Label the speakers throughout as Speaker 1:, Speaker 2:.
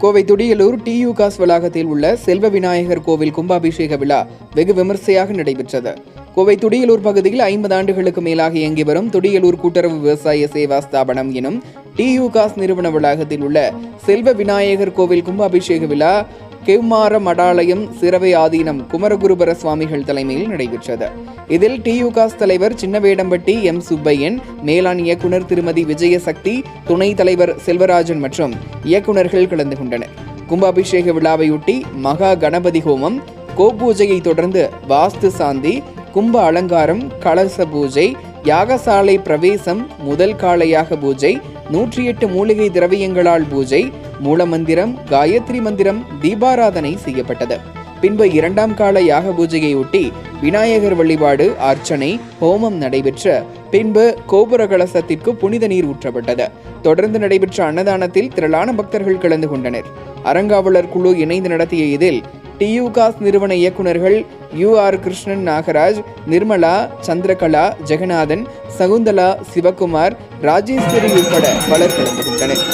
Speaker 1: Kovai Thudiyalur Diu cos வளாகத்தில் உள்ள செல்வ விநாயகர் கோவில் கும்பாபிஷேக விழா வெகு விமர்சையாக நடைபெற்றது. கோவை துடியலூர் பகுதியில் ஐம்பது ஆண்டுகளுக்கு மேலாக இயங்கி வரும் துடியலூர் கூட்டுறவு விவசாய சேவா ஸ்தாபனம் எனும் டியு காஸ் நிறுவன வளாகத்தில் உள்ள செல்வ விநாயகர் கோவில் கும்பாபிஷேக விழா கெவ்மார மடாலயம் சிறவை ஆதீனம் குமரகுருபர சுவாமிகள் தலைமையில் நடைபெற்றது. இதில் டியுகாஸ் தலைவர் சின்னவேடம்பட்டி எம் சுப்பையன் மேலாண் இயக்குனர் திருமதி விஜயசக்தி துணை தலைவர் செல்வராஜன் மற்றும் இயக்குனர்கள் கலந்து கொண்டனர். கும்பாபிஷேக விழாவையொட்டி மகா கணபதி ஹோமம் கோபூஜையை தொடர்ந்து வாஸ்து சாந்தி கும்ப அலங்காரம் கலச பூஜை யாகசாலை பிரவேசம் முதல் காளையாக பூஜை நூற்றி எட்டு மூலிகை திரவியங்களால் பூஜை மூலமந்திரம் காயத்ரி மந்திரம் தீபாராதனை செய்யப்பட்டது. பின்பு இரண்டாம் கால யாக பூஜையையொட்டி விநாயகர் வழிபாடு அர்ச்சனை ஹோமம் நடைபெற்ற பின்பு கோபுர கலசத்திற்கு புனித நீர் ஊற்றப்பட்டது. தொடர்ந்து நடைபெற்ற அன்னதானத்தில் திரளான பக்தர்கள் கலந்து கொண்டனர். அறங்காவலர் குழு இணைந்து நடத்திய இதில் டியூகாஸ் நிறுவன இயக்குனர்கள் யு ஆர் கிருஷ்ணன் நாகராஜ் நிர்மலா சந்திரகலா ஜெகநாதன் சகுந்தலா சிவகுமார் ராஜேஸ்வரி உட்பட பலர் கலந்து கொண்டனர்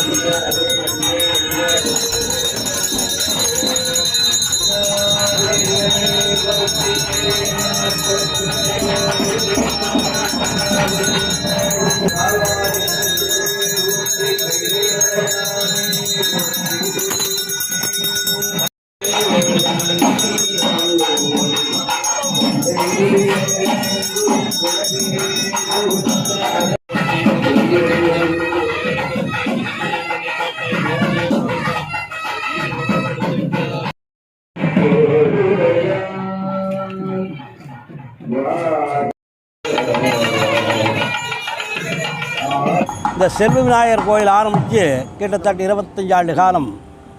Speaker 2: இந்த செல்வ விநாயகர் கோயில் ஆரம்பித்து கிட்டத்தட்ட இருபத்தஞ்சு ஆண்டு காலம்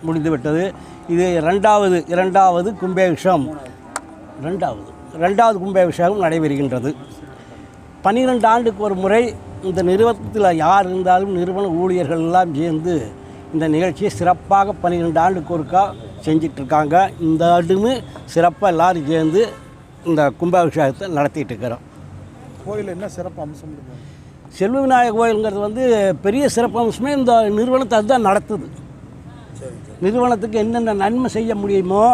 Speaker 2: முடிந்துவிட்டது. இது ரெண்டாவது இரண்டாவது கும்பாபிஷேகம். ரெண்டாவது ரெண்டாவது கும்பாபிஷேகம் நடைபெறுகின்றது. பன்னிரெண்டு ஆண்டுக்கு ஒரு முறை இந்த நிறுவனத்தில் யார் இருந்தாலும் நிறுவன ஊழியர்கள் எல்லாம் சேர்ந்து இந்த நிகழ்ச்சியை சிறப்பாக பன்னிரெண்டு ஆண்டுக்கு ஒருக்கா செஞ்சிட்ருக்காங்க. இந்த ஆண்டுமே சிறப்பாக எல்லாரும் சேர்ந்து இந்த கும்பாபிஷேகத்தை நடத்திட்டு இருக்கிறோம்
Speaker 3: கோயில் என்ன சிறப்பு அம்சம்
Speaker 2: செல்வ விநாயகர் கோயிலுங்கிறது வந்து பெரிய சிறப்பு அம்சமே இந்த நிறுவனத்தை அதுதான் நடத்துது. நிறுவனத்துக்கு என்னென்ன நன்மை செய்ய முடியுமோ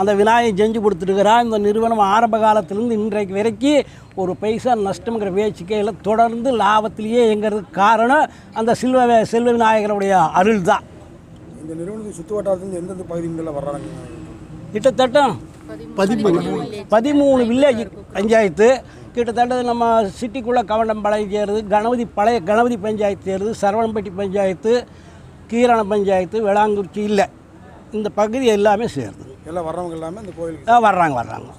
Speaker 2: அந்த விநாயகர் செஞ்சு கொடுத்துருக்கிறான் இந்த நிறுவனம் ஆரம்ப காலத்திலேருந்து இன்றைக்கு வரைக்கும் ஒரு பைசா நஷ்டங்கிற பேச்சுக்கையில் தொடர்ந்து லாபத்திலேயே எங்கிறதுக்கு காரணம் அந்த செல்வ செல்வ விநாயகருடைய அருள் தான்
Speaker 3: இந்த நிறுவனத்துக்கு சுற்று வட்டாரத்துலேருந்து எந்தெந்த பகுதிகளில் வர்றாங்க?
Speaker 2: கிட்டத்தட்ட பதிமூணு. பதிமூணு வில்லேஜ் பஞ்சாயத்து. கிட்டத்தட்ட நம்ம சிட்டிக்குள்ளே கவண்டம்பாளையம் சேருது கணபதி பழைய கணபதி பஞ்சாயத்து சேருது சரவணம்பட்டி பஞ்சாயத்து கீரண பஞ்சாயத்து வேளாங்குறிச்சி இல்லை. இந்த பகுதி எல்லாமே சேருது
Speaker 3: எல்லாம் வர்றவங்க எல்லாமே இந்த கோயிலுக்கு
Speaker 2: வர்றாங்க வர்றாங்க.